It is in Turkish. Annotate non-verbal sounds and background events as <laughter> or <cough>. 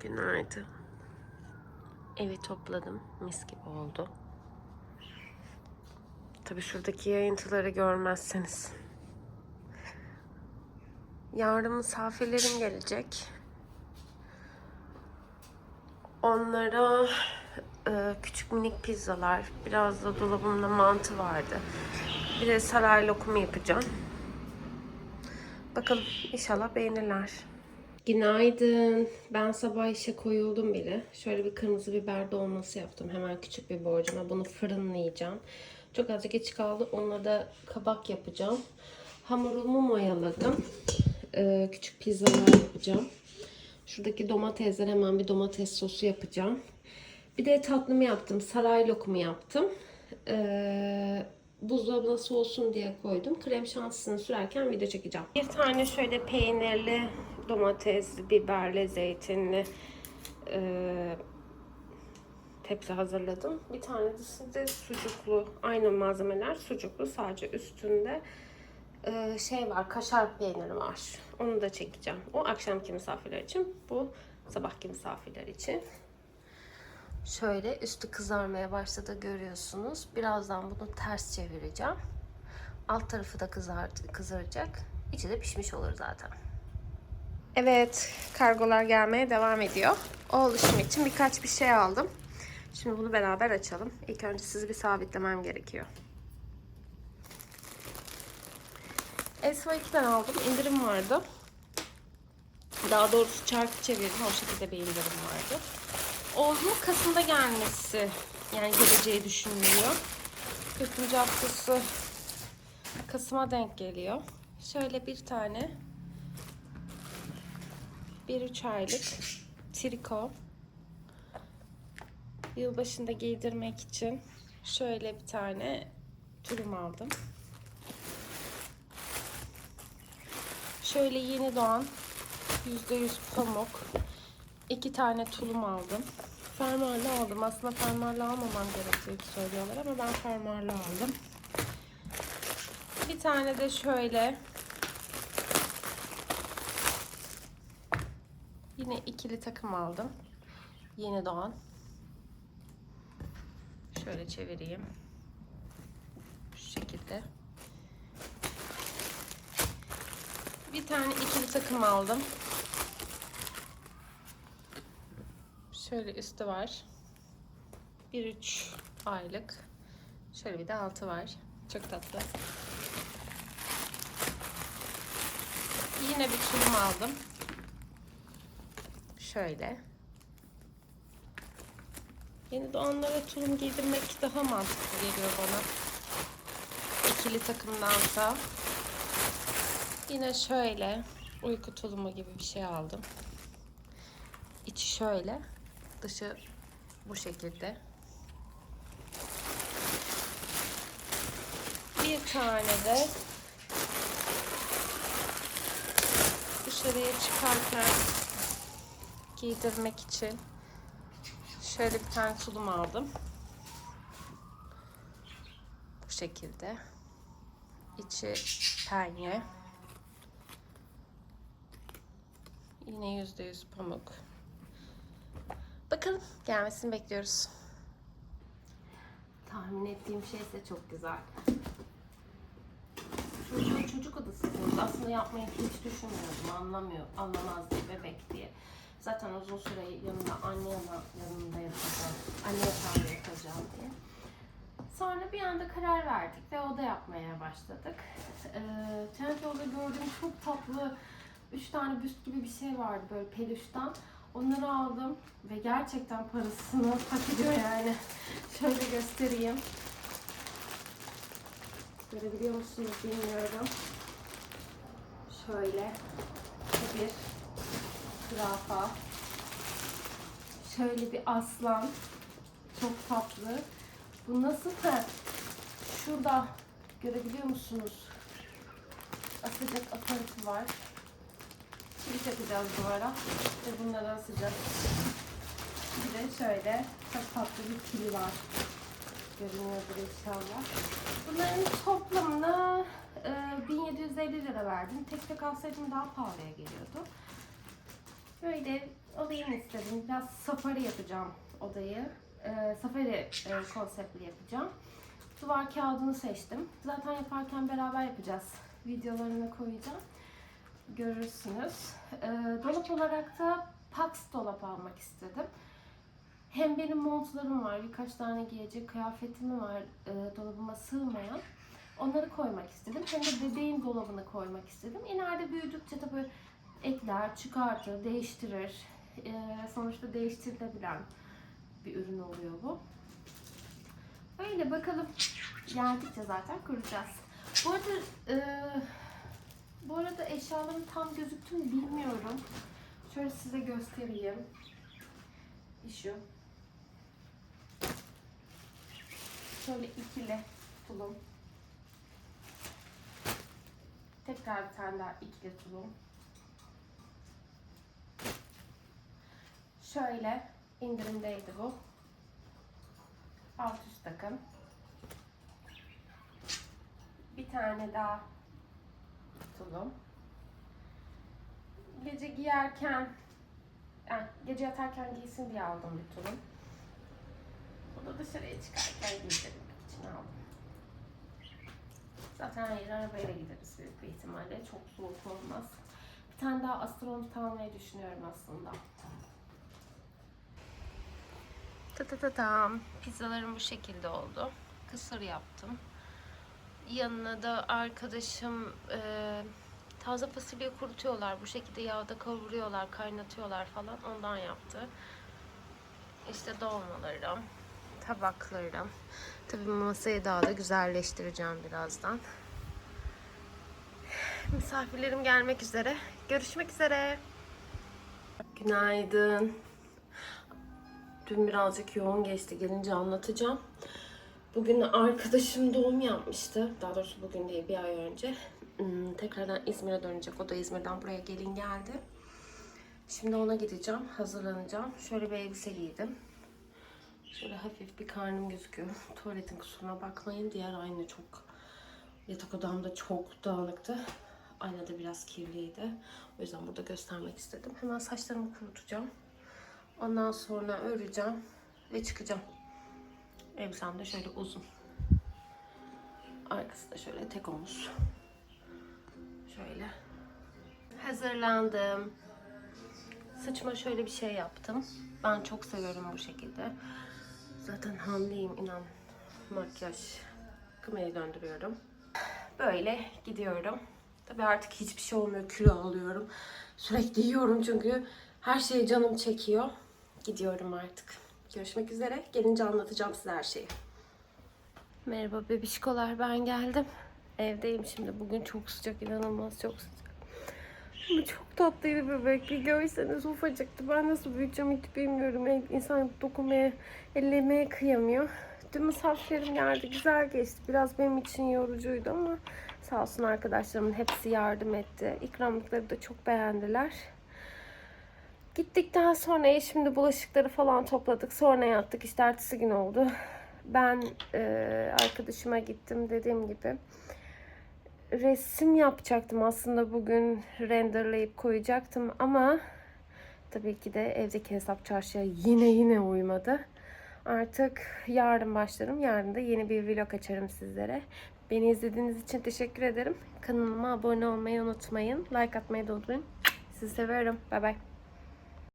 Günaydın. Evi topladım. Mis gibi oldu. Tabii şuradaki yayıntıları görmezseniz. Yarın misafirlerim gelecek. Onlara e, küçük minik pizzalar, biraz da dolabımda mantı vardı. Bir de saray lokumu yapacağım. Bakalım inşallah beğenirler. Günaydın. Ben sabah işe koyuldum bile. Şöyle bir kırmızı biber dolması yaptım. Hemen küçük bir borcuma. Bunu fırınlayacağım. Çok azıcık geç kaldı. Onunla da kabak yapacağım. Hamurumu mayaladım. Ee, küçük pizzalar yapacağım. Şuradaki domatesler hemen bir domates sosu yapacağım. Bir de tatlımı yaptım. Saray lokumu yaptım. Ee, buzdolabına soğusun diye koydum. Krem şantısını sürerken video çekeceğim. Bir tane şöyle peynirli, domatesli, biberli, zeytinli e, tepsi hazırladım. Bir tanesi de sucuklu. Aynı malzemeler sucuklu. Sadece üstünde e, şey var, kaşar peyniri var. Onu da çekeceğim. O akşamki misafirler için. Bu sabahki misafirler için. Şöyle üstü kızarmaya başladı görüyorsunuz. Birazdan bunu ters çevireceğim. Alt tarafı da kızar, kızaracak. İçi de pişmiş olur zaten. Evet, kargolar gelmeye devam ediyor. O için birkaç bir şey aldım. Şimdi bunu beraber açalım. İlk önce sizi bir sabitlemem gerekiyor. SO2'den aldım. İndirim vardı. Daha doğrusu çarkı çevirdim. O şekilde bir indirim vardı. Oğlumun Kasım'da gelmesi yani geleceği düşünülüyor. 40. haftası Kasım'a denk geliyor. Şöyle bir tane bir üç aylık triko yılbaşında giydirmek için şöyle bir tane tulum aldım. Şöyle yeni doğan %100 pamuk iki tane tulum aldım. Fermuarlı aldım. Aslında fermuarlı almamam gerektiğini söylüyorlar ama ben fermuarlı aldım. Bir tane de şöyle yine ikili takım aldım. Yeni doğan. Şöyle çevireyim. Şu şekilde. Bir tane ikili takım aldım. Şöyle üstü var. 1-3 aylık. Şöyle bir de altı var. Çok tatlı. Yine bir tulum aldım. Şöyle. Yeni doğanlara tulum giydirmek daha mantıklı geliyor bana. İkili takımdansa. Yine şöyle uyku tulumu gibi bir şey aldım. İçi şöyle. Dışı bu şekilde. Bir tane de dışarıya çıkarken giydirmek için şöyle bir tane tulum aldım. Bu şekilde. İçi penye. Yine yüzde yüz pamuk. Bakalım gelmesini bekliyoruz. Tahmin ettiğim şey ise çok güzel. Çocuğun çocuk odası kurdu. Aslında yapmayı hiç düşünmüyordum. Anlamıyor, anlamaz diye bebek diye. Zaten uzun süre yanında anne yana, yanında yatacağım. Anne yatağında yatacağım diye. Sonra bir anda karar verdik ve oda yapmaya başladık. Ee, Trendyol'da gördüğüm çok tatlı üç tane büst gibi bir şey vardı böyle peluştan. Onları aldım ve gerçekten parasını hak ediyor yani. <laughs> Şöyle göstereyim. Görebiliyor musunuz bilmiyorum. Şöyle bir zürafa. Şöyle bir aslan. Çok tatlı. Bu nasıl da şurada görebiliyor musunuz? Asacak aparatı var. Çivi takacağız duvara ve bunları asacağız. Bir de şöyle çok tatlı bir pili var. Görünüyordur inşallah. Bunların toplamına e, 1750 lira verdim. Tek tek alsaydım daha pahalıya geliyordu. Böyle alayım istedim. Biraz safari yapacağım odayı. Ee, safari e, konseptli yapacağım. Duvar kağıdını seçtim. Zaten yaparken beraber yapacağız. Videolarını koyacağım. Görürsünüz. Ee, dolap olarak da Pax dolap almak istedim. Hem benim montlarım var, birkaç tane giyecek kıyafetim var e, dolabıma sığmayan. Onları koymak istedim. Hem de bebeğin dolabını koymak istedim. İleride büyüdükçe tabii ekler, çıkartır, değiştirir. E, sonuçta değiştirilebilen bir ürün oluyor bu. Öyle bakalım. Geldikçe zaten kuracağız. Bu arada e, bu arada eşyalarım tam gözüktü mü bilmiyorum. Şöyle size göstereyim. Şu. Şöyle ikili tulum. Tekrar bir tane daha ikili tulum. Şöyle indirimdeydi bu. Alt üst takım. Bir tane daha tulum. Gece giyerken, yani gece yatarken giysin diye aldım bir tulum. Bu da dışarıya çıkarken giydirmek için aldım. Zaten yere arabayla gideriz büyük bir ihtimalle. Çok soğuk olmaz. Bir tane daha astronot almayı düşünüyorum aslında. Ta ta ta tam. Pizzalarım bu şekilde oldu. Kısır yaptım. Yanına da arkadaşım e, taze fasulye kurutuyorlar. Bu şekilde yağda kavuruyorlar, kaynatıyorlar falan. Ondan yaptı. İşte dolmalarım, tabaklarım. Tabii masayı daha da güzelleştireceğim birazdan. Misafirlerim gelmek üzere. Görüşmek üzere. Günaydın. Dün birazcık yoğun geçti. Gelince anlatacağım. Bugün arkadaşım doğum yapmıştı. Daha doğrusu bugün değil bir ay önce. Hmm, tekrardan İzmir'e dönecek. O da İzmir'den buraya gelin geldi. Şimdi ona gideceğim. Hazırlanacağım. Şöyle bir elbise giydim. Şöyle hafif bir karnım gözüküyor. Tuvaletin kusuruna bakmayın. Diğer ayna çok... Yatak odamda çok dağınıktı. Ayna da biraz kirliydi. O yüzden burada göstermek istedim. Hemen saçlarımı kurutacağım. Ondan sonra öreceğim ve çıkacağım. Elbisem de şöyle uzun. Arkası da şöyle tek omuz. Şöyle. Hazırlandım. Saçıma şöyle bir şey yaptım. Ben çok seviyorum bu şekilde. Zaten hamileyim inan. Makyaj kamerayı döndürüyorum. Böyle gidiyorum. Tabii artık hiçbir şey olmuyor. Kilo alıyorum. Sürekli yiyorum çünkü her şeye canım çekiyor. Gidiyorum artık. Görüşmek üzere. Gelince anlatacağım size her şeyi. Merhaba bebişkolar ben geldim. Evdeyim şimdi. Bugün çok sıcak. inanılmaz çok sıcak. Ama çok tatlıydı bebek. Bir görseniz ufacıktı. Ben nasıl büyüteceğim hiç bilmiyorum. İnsan dokunmaya, ellemeye kıyamıyor. Dün misafirlerim geldi. Güzel geçti. Biraz benim için yorucuydu ama sağ olsun arkadaşlarımın hepsi yardım etti. İkramlıkları da çok beğendiler. Gittikten sonra şimdi bulaşıkları falan topladık. Sonra yattık. İşte ertesi gün oldu. <laughs> Ben e, arkadaşıma gittim dediğim gibi. Resim yapacaktım aslında bugün renderlayıp koyacaktım ama tabii ki de evdeki hesap çarşıya yine yine uymadı. Artık yarın başlarım. Yarın da yeni bir vlog açarım sizlere. Beni izlediğiniz için teşekkür ederim. Kanalıma abone olmayı unutmayın. Like atmayı da unutmayın. Sizi seviyorum. Bay bay.